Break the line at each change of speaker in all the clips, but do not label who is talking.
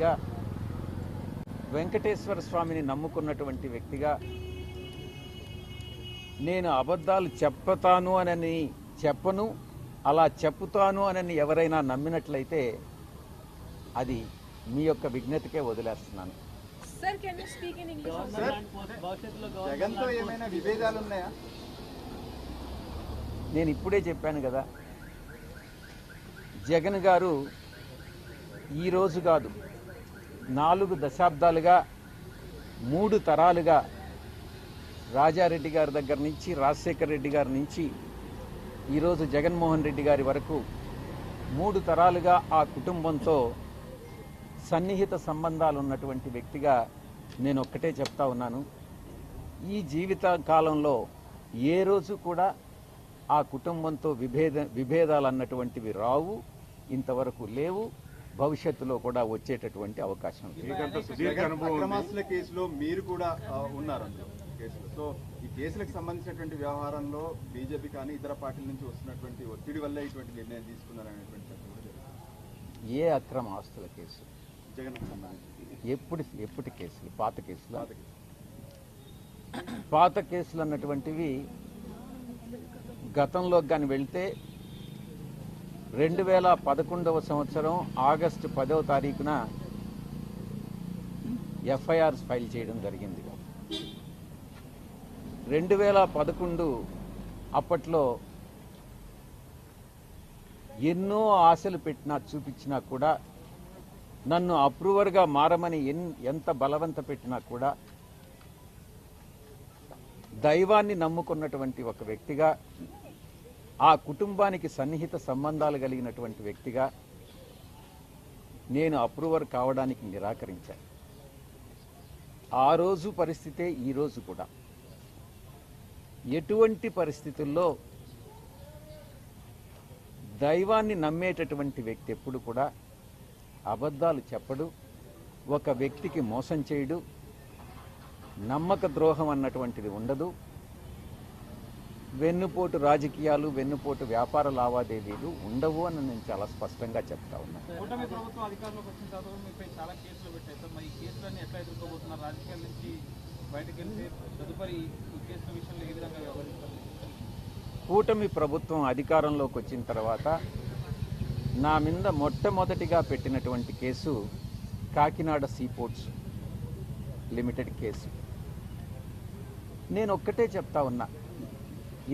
వ్యక్తిగా వెంకటేశ్వర స్వామిని నమ్ముకున్నటువంటి వ్యక్తిగా నేను అబద్ధాలు చెప్పుతాను అనని చెప్పను అలా చెప్పుతాను అనని ఎవరైనా నమ్మినట్లయితే అది మీ యొక్క విజ్ఞతకే వదిలేస్తున్నాను. నేను ఇప్పుడే చెప్పాను కదా జగన్ గారు ఈరోజు కాదు నాలుగు దశాబ్దాలుగా మూడు తరాలుగా రాజారెడ్డి గారి దగ్గర నుంచి రాజశేఖర్ రెడ్డి గారి నుంచి ఈరోజు జగన్మోహన్ రెడ్డి గారి వరకు మూడు తరాలుగా ఆ కుటుంబంతో సన్నిహిత సంబంధాలు ఉన్నటువంటి వ్యక్తిగా నేను ఒక్కటే చెప్తా ఉన్నాను. ఈ జీవిత కాలంలో ఏ రోజు కూడా ఆ కుటుంబంతో విభేద విభేదాలు అన్నటువంటివి రావు ఇంతవరకు లేవు. భవిష్యత్తులో కూడా వచ్చేటటువంటి అవకాశం
కేసులో మీరు కూడా ఉన్నారు సో ఈ కేసులకు సంబంధించినటువంటి వ్యవహారంలో బీజేపీ కానీ ఇతర పార్టీల నుంచి వస్తున్నటువంటి ఒత్తిడి వల్ల ఇటువంటి నిర్ణయం తీసుకున్నారనేటువంటి
ఏ అక్రమ ఆస్తుల కేసు
జగన్
ఎప్పుడు ఎప్పటి కేసులు? పాత కేసులు?
పాత కేసు.
పాత కేసులు అన్నటువంటివి గతంలో కానీ వెళ్తే రెండు వేల పదకొండవ సంవత్సరం ఆగస్టు పదవ తారీఖున ఎఫ్ఐఆర్ ఫైల్ చేయడం జరిగింది. రెండు వేల పదకొండు అప్పట్లో ఎన్నో ఆశలు పెట్టినా చూపించినా కూడా నన్ను అప్రూవర్గా మారమని ఎంత బలవంత పెట్టినా కూడా దైవాన్ని నమ్ముకున్నటువంటి ఒక వ్యక్తిగా ఆ కుటుంబానికి సన్నిహిత సంబంధాలు కలిగినటువంటి వ్యక్తిగా నేను అప్రూవర్ కావడానికి నిరాకరించాను. ఆ రోజు పరిస్థితే ఈ రోజు కూడా. ఎటువంటి పరిస్థితుల్లో దైవాన్ని నమ్మేటటువంటి వ్యక్తి ఎప్పుడు కూడా అబద్ధాలు చెప్పడు ఒక వ్యక్తికి మోసం చేయడు నమ్మక ద్రోహం అన్నటువంటిది ఉండదు. వెన్నుపోటు రాజకీయాలు వెన్నుపోటు వ్యాపార లావాదేవీలు ఉండవు అని నేను చాలా స్పష్టంగా చెప్తా ఉన్నాను
కూటమి ప్రభుత్వం అధికారంలోకి వచ్చిన తర్వాత
కూటమి ప్రభుత్వం అధికారంలోకి వచ్చిన నా మీద మొట్టమొదటిగా పెట్టినటువంటి case Kakinada seaports limited case. నేను ఒక్కటే చెప్తా ఉన్నా.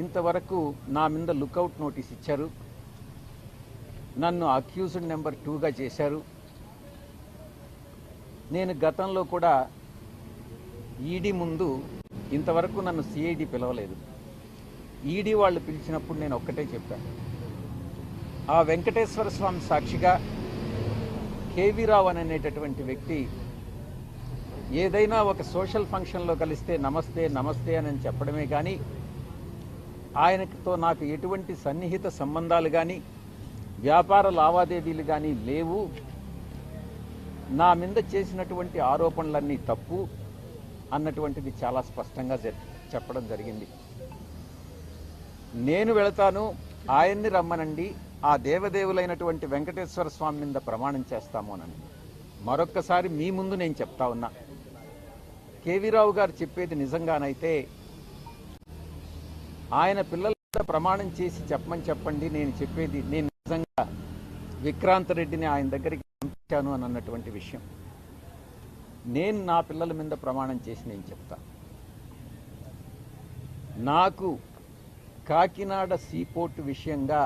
ఇంతవరకు నా మీద లుకౌట్ నోటీస్ ఇచ్చారు. నన్ను అక్యూజ్డ్ నెంబర్ టూగా చేశారు. నేను గతంలో కూడా ఈడీ ముందు ఇంతవరకు నన్ను సిఐడి పిలవలేదు. ఈడీ వాళ్ళు పిలిచినప్పుడు నేను ఒక్కటే చెప్పాను. ఆ వెంకటేశ్వర స్వామి సాక్షిగా కేవీ రావు అని అనేటటువంటి వ్యక్తి ఏదైనా ఒక సోషల్ ఫంక్షన్లో కలిస్తే నమస్తే నమస్తే అని చెప్పడమే కానీ ఆయనతో నాకు ఎటువంటి సన్నిహిత సంబంధాలు కానీ వ్యాపార లావాదేవీలు కానీ లేవు. నా మీద చేసినటువంటి ఆరోపణలన్నీ తప్పు అన్నటువంటిది చాలా స్పష్టంగా చెప్పడం జరిగింది. నేను వెళతాను ఆయన్ని రమ్మనండి ఆ దేవదేవులైనటువంటి వెంకటేశ్వర స్వామి మీద ప్రమాణం చేస్తాము అని మరొక్కసారి మీ ముందు నేను చెప్తా ఉన్నా. కేవీరావు గారు చెప్పేది నిజంగానైతే ఆయన పిల్లల మీద ప్రమాణం చేసి చెప్పమని చెప్పండి నేను చెప్పేది నేను నిజంగా విక్రాంత్ రెడ్డిని ఆయన దగ్గరికి పంపించాను అని అన్నటువంటి విషయం. నేను నా పిల్లల మీద ప్రమాణం చేసి నేను చెప్తా. నాకు కాకినాడ సీపోర్ట్ విషయంగా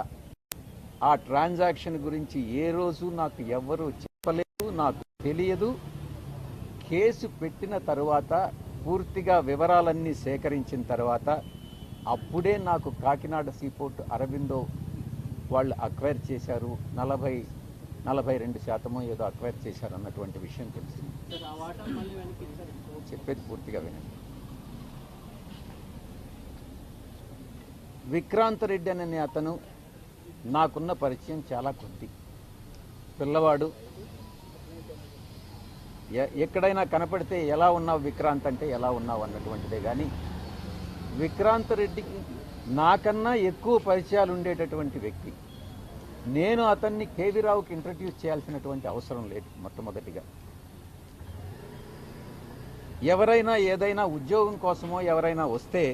ఆ ట్రాన్సాక్షన్ గురించి ఏ రోజు నాకు ఎవరు చెప్పలేదు నాకు తెలియదు. కేసు పెట్టిన తరువాత పూర్తిగా వివరాలన్నీ సేకరించిన తర్వాత అప్పుడే నాకు కాకినాడ సీపోర్ట్ అరవిందో వాళ్ళు అక్వైర్ చేశారు. నలభై నలభై రెండు శాతమో ఏదో అక్వైర్ చేశారు అన్నటువంటి విషయం తెలిసింది. చెప్పేది పూర్తిగా వినండి. విక్రాంత్ రెడ్డి అనే అతను నాకున్న పరిచయం చాలా కొద్ది. పిల్లవాడు. ఎ- ఎక్కడైనా కనపడితే ఎలా ఉన్నావు విక్రాంత్ అంటే ఎలా ఉన్నావు అన్నటువంటిదే కానీ విక్రాంత్ రెడ్డికి నాకన్నా ఎక్కువ పరిచయాలు ఉండేటటువంటి వ్యక్తి. నేను అతన్ని కేవీరావుకి ఇంట్రడ్యూస్ చేయాల్సినటువంటి అవసరం లేదు మొట్టమొదటిగా. ఎవరైనా ఏదైనా ఉద్యోగం కోసమో ఎవరైనా వస్తే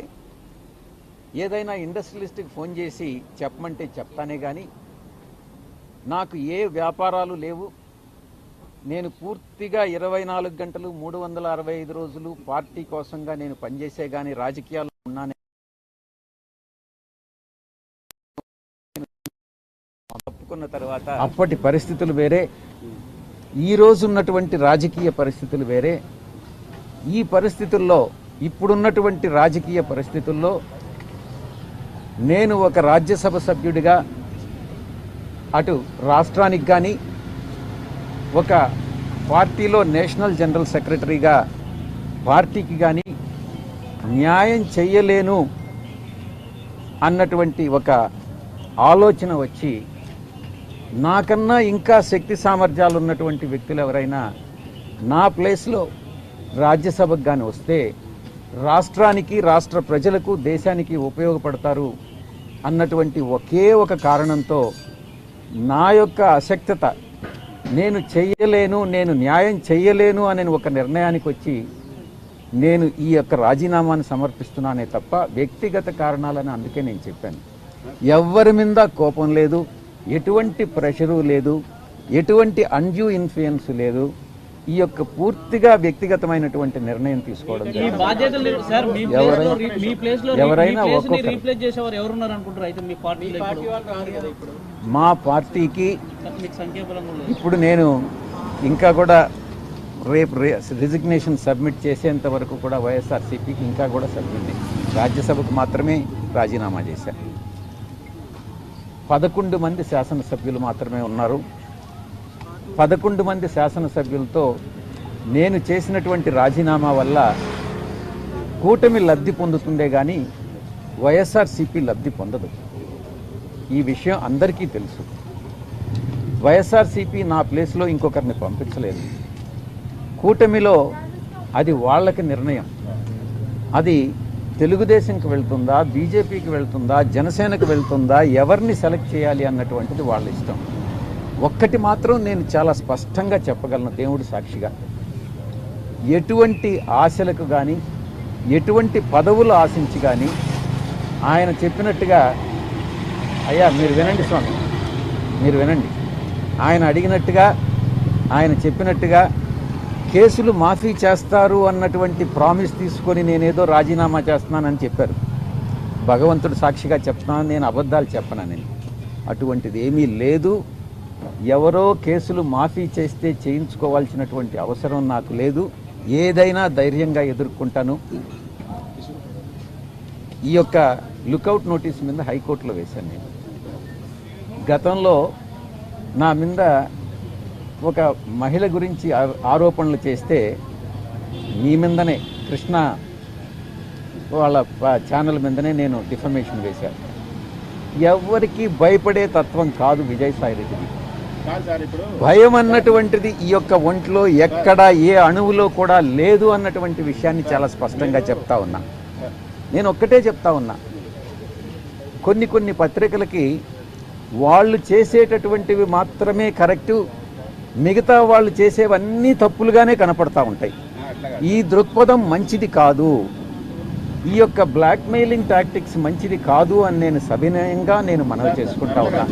ఏదైనా ఇండస్ట్రియలిస్ట్కి ఫోన్ చేసి చెప్పమంటే చెప్తానే కానీ నాకు ఏ వ్యాపారాలు లేవు. నేను పూర్తిగా ఇరవై నాలుగు గంటలు మూడు వందల అరవై ఐదు రోజులు పార్టీ కోసంగా నేను పనిచేసే కానీ రాజకీయాలు తప్పుకున్న తర్వాత అప్పటి పరిస్థితులు వేరే. ఈ రోజు ఉన్నటువంటి రాజకీయ పరిస్థితులు వేరే. ఈ పరిస్థితుల్లో ఇప్పుడున్నటువంటి రాజకీయ పరిస్థితుల్లో నేను ఒక రాజ్యసభ సభ్యుడిగా అటు రాష్ట్రానికి కానీ ఒక పార్టీలో నేషనల్ జనరల్ సెక్రటరీగా పార్టీకి కానీ న్యాయం చెయ్యలేను అన్నటువంటి ఒక ఆలోచన వచ్చి నాకన్నా ఇంకా శక్తి సామర్థ్యాలు ఉన్నటువంటి వ్యక్తులు ఎవరైనా నా ప్లేస్లో రాజ్యసభకు కానీ వస్తే రాష్ట్రానికి రాష్ట్ర ప్రజలకు దేశానికి ఉపయోగపడతారు అన్నటువంటి ఒకే ఒక కారణంతో నా యొక్క అశక్తత నేను చెయ్యలేను నేను న్యాయం చెయ్యలేను అనే ఒక నిర్ణయానికి వచ్చి నేను ఈ యొక్క రాజీనామాను సమర్పిస్తున్నానే తప్ప వ్యక్తిగత కారణాలని అందుకే నేను చెప్పాను. ఎవ్వరి మీద కోపం లేదు ఎటువంటి ప్రెషరు లేదు ఎటువంటి అన్యూ ఇన్ఫ్లుయెన్స్ లేదు. ఈ యొక్క పూర్తిగా వ్యక్తిగతమైనటువంటి నిర్ణయం తీసుకోవడం ఎవరైనా-
మీ
పార్టీకి ఇప్పుడు నేను ఇంకా కూడా రేపు రిజిగ్నేషన్ సబ్మిట్ చేసేంత వరకు కూడా వైఎస్ఆర్సీపీకి ఇంకా కూడా సభ్యుడిని రాజ్యసభకు మాత్రమే రాజీనామా చేశారు పదకొండు మంది శాసనసభ్యులు మాత్రమే ఉన్నారు. పదకొండు మంది శాసనసభ్యులతో నేను చేసినటువంటి రాజీనామా వల్ల కూటమి లబ్ధి పొందుతుందే కానీ వైఎస్ఆర్సీపీ లబ్ధి పొందదు. ఈ విషయం అందరికీ తెలుసు. వైఎస్ఆర్సీపీ నా ప్లేస్లో ఇంకొకరిని పంపించలేదు. కూటమిలో అది వాళ్ళకి నిర్ణయం. అది తెలుగుదేశంకి వెళ్తుందా బీజేపీకి వెళ్తుందా జనసేనకు వెళ్తుందా ఎవరిని సెలెక్ట్ చేయాలి అన్నటువంటిది వాళ్ళ ఇష్టం. ఒక్కటి మాత్రం నేను చాలా స్పష్టంగా చెప్పగలను దేవుడి సాక్షిగా. ఎటువంటి ఆశలకు కానీ ఎటువంటి పదవులు ఆశించి కానీ ఆయన చెప్పినట్టుగా అయ్యా మీరు వినండి స్వామి మీరు వినండి. ఆయన అడిగినట్టుగా ఆయన చెప్పినట్టుగా కేసులు మాఫీ చేస్తారు అన్నటువంటి ప్రామిస్ తీసుకొని నేనేదో రాజీనామా చేస్తున్నానని చెప్పారు. భగవంతుడు సాక్షిగా చెప్తున్నాను నేను అబద్ధాలు చెప్పనని అటువంటిది ఏమీ లేదు. ఎవరో కేసులు మాఫీ చేస్తే చేయించుకోవాల్సినటువంటి అవసరం నాకు లేదు. ఏదైనా ధైర్యంగా ఎదుర్కొంటాను. ఈ యొక్క లుకౌట్ నోటీస్ మీద హైకోర్టులో వేశాను నేను. గతంలో నా మీద ఒక మహిళ గురించి ఆరోపణలు చేస్తే మీ మీదనే కృష్ణ వాళ్ళ ఛానల్ మీదనే నేను డిఫర్మేషన్ వేశాను. ఎవరికి భయపడే తత్వం కాదు విజయసాయి రెడ్డిది. భయం అన్నటువంటిది ఈ యొక్క ఒంట్లో ఎక్కడ ఏ అణువులో కూడా లేదు అన్నటువంటి విషయాన్ని చాలా స్పష్టంగా చెప్తా ఉన్నా. నేను ఒక్కటే చెప్తా ఉన్నా. కొన్ని కొన్ని పత్రికలకి వాళ్ళు చేసేటటువంటివి మాత్రమే కరెక్టు మిగతా వాళ్ళు చేసేవన్నీ తప్పులుగానే కనపడతా ఉంటాయి. ఈ దృక్పథం మంచిది కాదు. ఈ యొక్క బ్లాక్మెయిలింగ్ టాక్టిక్స్ మంచిది కాదు అని నేను సవినయంగా నేను మనవి చేసుకుంటా ఉన్నా